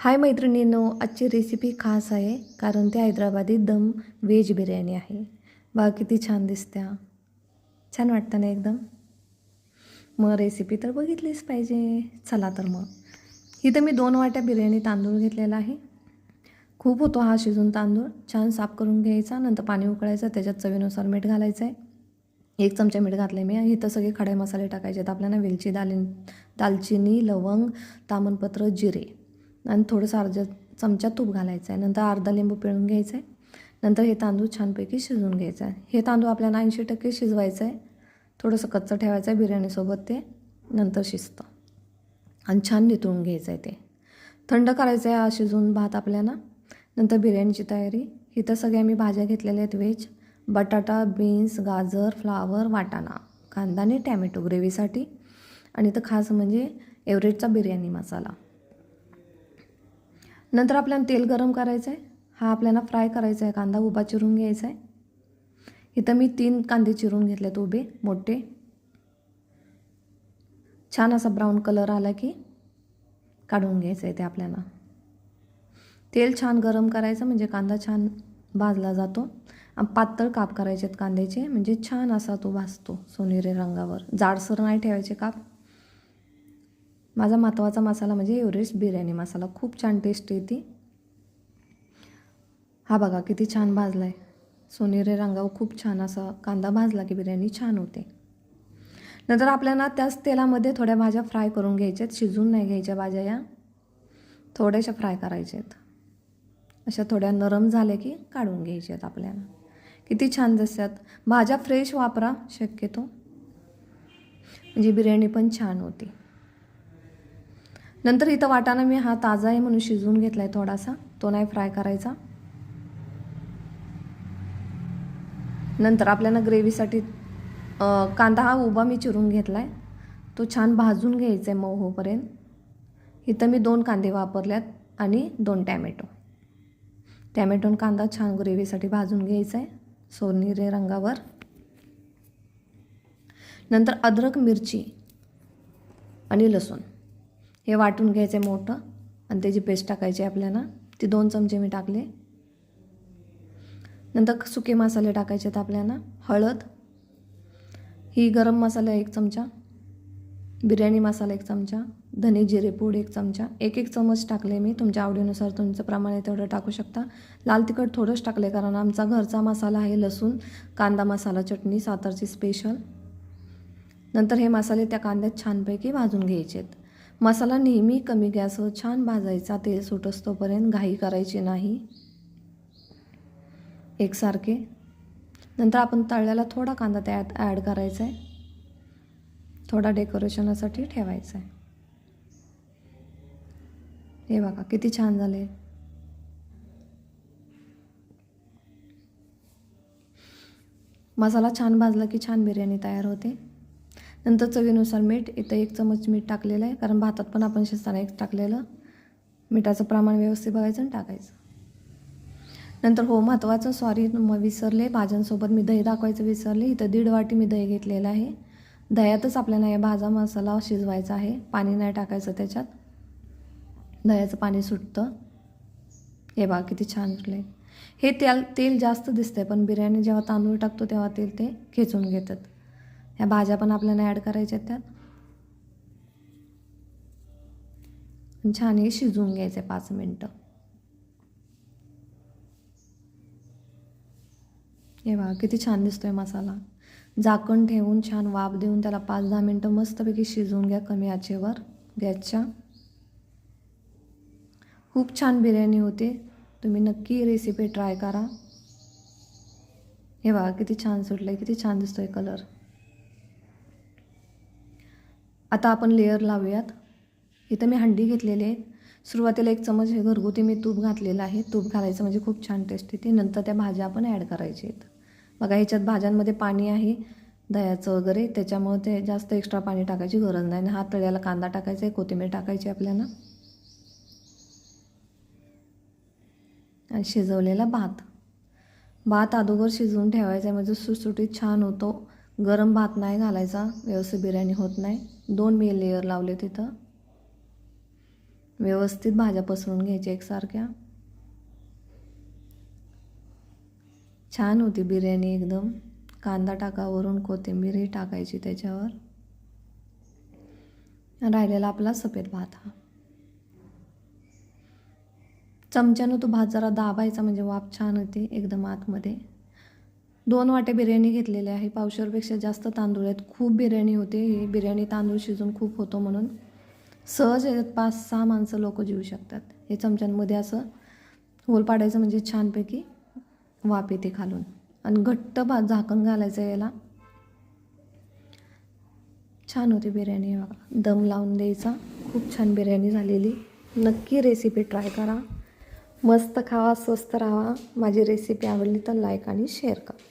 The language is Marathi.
हाय मैत्रिणींनो आजची रेसिपी खास आहे कारण ती हैदराबादी दम व्हेज बिर्याणी आहे. बघा किती छान दिसत्या. छान वाटतं ना एकदम? मग रेसिपी तर बघितलीच पाहिजे. चला तर मग. इथं मी दोन वाट्या बिर्याणी तांदूळ घेतलेला आहे. खूप होतो हा शिजून तांदूळ. छान साफ करून घ्यायचा नंतर पाणी उकळायचं त्याच्यात चवीनुसार मीठ घालायचं आहे एक चमचा मीठ घातले मी. इथं सगळे खडे मसाले टाकायचे आहेत. आपल्याला वेलची दालिन दालचिनी लवंग तामणपत्र जिरे. आणि थोडंसं अर्धा चमचा तूप घालायचं आहे. नंतर अर्धा लिंबू पिळून घ्यायचं आहे. नंतर हे तांदूळ छानपैकी शिजवून घ्यायचं आहे. हे तांदूळ आपल्याला ऐंशी टक्के शिजवायचं आहे. थोडंसं कच्चं ठेवायचं आहे बिर्याणीसोबत ते. नंतर शिजतं. आणि छान नितळून घ्यायचं आहे ते. थंड करायचं आहे शिजवून भात आपल्याला. नंतर बिर्याणीची तयारी. इथं सगळ्या मी भाज्या घेतलेल्या आहेत. व्हेज बटाटा बीन्स गाजर फ्लावर वाटाणा कांदा आणि टॅमॅटो ग्रेव्हीसाठी. आणि इथं खास म्हणजे एव्हरेजचा बिर्याणी मसाला. नंतर आपल्याला तेल गरम करायचं आहे हा आपल्याला फ्राय करायचा आहे कांदा उभा चिरून घ्यायचा आहे इथं मी तीन कांदे चिरून घेतलेत उभे मोठे. छान असा ब्राऊन कलर आला की काढून घ्यायचं आहे ते आपल्याला. तेल छान गरम करायचं म्हणजे कांदा छान भाजला जातो. आणि पातळ काप करायचे आहेत कांद्याचे म्हणजे छान असा तो भाजतो सोनेरी रंगावर. जाडसर नाही ठेवायचे काप. माझा महत्त्वाचा मसाला म्हणजे एव्हरेस्ट बिर्याणी मसाला. खूप छान टेस्ट येते. हा बघा किती छान भाजला आहे सोनेरी रंगावर खूप छान असा कांदा भाजला की बिर्याणी छान होते. नंतर आपल्याला त्याच तेलामध्ये थोड्या भाज्या फ्राय करून घ्यायच्या आहेत शिजवून नाही घ्यायच्या भाज्या या. थोड्याशा फ्राय करायच्या आहेत अशा थोड्या नरम झाल्या की काढून घ्यायच्या आहेत आपल्याला. किती छान दिसतात. भाज्या फ्रेश वापरा शक्यतो. म्हणजे बिर्याणी पण छान होती. नंतर इथं वाटाणा मी हा ताजा आहे म्हणून शिजवून घेतला आहे थोडासा. तो नाही फ्राय करायचा. नंतर आपल्याला ग्रेव्हीसाठी कांदा हा उभा मी चिरून घेतला आहे तो छान भाजून घ्यायचा आहे मऊ होपर्यंत इथं मी दोन कांदे वापरल्यात आणि दोन टॅमॅटो. टॅमॅटो कांदा छान ग्रेव्हीसाठी भाजून घ्यायचा आहे सोनेरी रंगावर. नंतर अद्रक मिरची आणि लसूण. हे वाटून घ्यायचं आहे मोठं आणि त्याची पेस्ट टाकायची आहे आपल्याला. ती दोन चमचे मी टाकले. नंतर सुके मसाले टाकायचे आहेत आपल्याला. हळद. ही गरम मसाला एक चमचा. बिर्याणी मसाला एक चमचा. धने जिरे पूड एक चमचा. एक एक चमच टाकले मी. तुमच्या आवडीनुसार तुमचं प्रमाण आहे तेवढं टाकू शकता. लाल तिखट थोडंच टाकले कारण आमचा घरचा मसाला आहे लसूण कांदा मसाला चटणी सातारची स्पेशल नंतर हे मसाले त्या कांद्यात छानपैकी भाजून घ्यायचे आहेत मसाला नेहमी कमी गॅसवर छान भाजायचा तेल सुटस्तोपर्यंत घाई करायची नाही. एकसारखे. नंतर आपण तळल्याला थोडा कांदा त्यात ॲड करायचा आहे थोडा डेकोरेशनासाठी ठेवायचा आहे हे बघा किती छान झाले. मसाला छान भाजला की छान बिर्याणी तयार होते. नंतर चवीनुसार मीठ इथं एक चमच मीठ टाकलेलं आहे कारण भातात पण आपण शिजताना एक टाकलेलं. मिठाचं प्रमाण व्यवस्थित बघायचं आणि टाकायचं. नंतर हो महत्त्वाचं सॉरी मग विसरले. भाज्यांसोबत मी दही दाखवायचं विसरले. इथं दीड वाटी मी दही घेतलेलं आहे. दह्यातच आपल्याला या भाजा मसाला शिजवायचा आहे. पाणी नाही टाकायचं त्याच्यात. दह्याचं पाणी सुटतं. हे बा किती छान सुटलं हे तेल तेल जास्त दिसतंय पण बिर्याणी जेव्हा तांदूळ टाकतो तेव्हा तेल ते खेचून घेतात. ह्या भाज्या पण आपल्याला ॲड करायच्या त्यात. छान हे शिजवून घ्यायचे पाच मिनटं. हे बघा किती छान दिसतोय मसाला. झाकण ठेवून छान वाफ देऊन त्याला पाच दहा मिनटं मस्तपैकी शिजवून घ्या कमी आचेवर. गॅसच्या खूप छान बिर्याणी होते. तुम्ही नक्की रेसिपी ट्राय करा. हे बघा किती छान सुटलं आहे किती छान दिसतोय कलर आता आपण लेअर लावूयात. इथं मी हंडी घेतलेली आहे. सुरुवातीला एक चमच हे घरगुती मी तूप घातलेलं आहे. तूप घालायचं म्हणजे खूप छान टेस्ट येते नंतर त्या भाज्या आपण ॲड करायच्या आहेत. बघा ह्याच्यात भाज्यांमध्ये पाणी आहे दह्याचं वगैरे. त्याच्यामुळे ते जास्त एक्स्ट्रा पाणी टाकायची गरज नाही. आणि हा तळ्याला कांदा टाकायचा आहे कोथिंबीर टाकायची आपल्याला. आणि शिजवलेला भात. भात अगोदर शिजवून ठेवायचा आहे. म्हणजे सुटसुटीत छान होतो. गरम भात नाही घालायचा व्यवस्थित बिर्याणी होत नाही. दोन मी लेयर लावले तिथं. व्यवस्थित भाज्या पसरून घ्यायच्या एकसारख्या. छान होती बिर्याणी एकदम. कांदा टाकावरून कोथिंबीरही टाकायची त्याच्यावर. राहिलेला आपला सफेद भात हा. चमच्यानं तो भात जरा दाबायचा म्हणजे वाफ छान होती एकदम आतमध्ये. दोन वाटे बिर्याणी घेतलेली आहे. पावशेरपेक्षा जास्त तांदूळ आहेत. खूप बिर्याणी होते. ही बिर्याणी तांदूळ शिजून खूप होतो म्हणून सहज याच्यात पाच सहा माणसं लोक जेऊ शकतात. हे चमच्यांमध्ये असं होल पाडायचं म्हणजे छानपैकी वाफ येते खालून. आणि घट्ट भात झाकण घालायचं याला. छान होती बिर्याणी. हे बघा. दम लावून द्यायचा. खूप छान बिर्याणी झालेली. नक्की रेसिपी ट्राय करा. मस्त खावा स्वस्त राहा. माझी रेसिपी आवडली तर लाईक आणि शेअर करा.